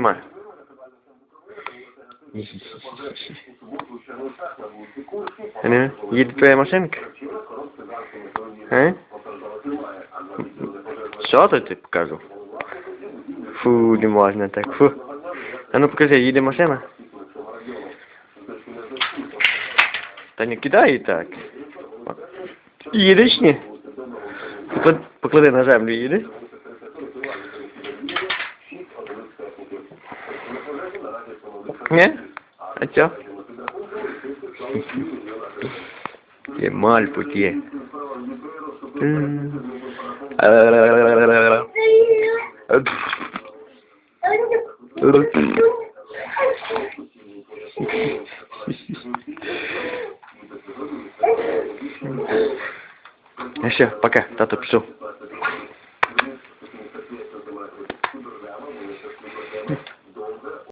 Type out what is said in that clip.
Знімай. Не, їде твоя машинка? Е? Що то ти покажу? Фу, не можна так. Фу. А ну покажи, їде машина? Та не кидай її так. Їдеш ні? Покла- Поклади на землю, їде? Ні? А чо? Є мальпут є. М. Ну все, пока, тато пішов.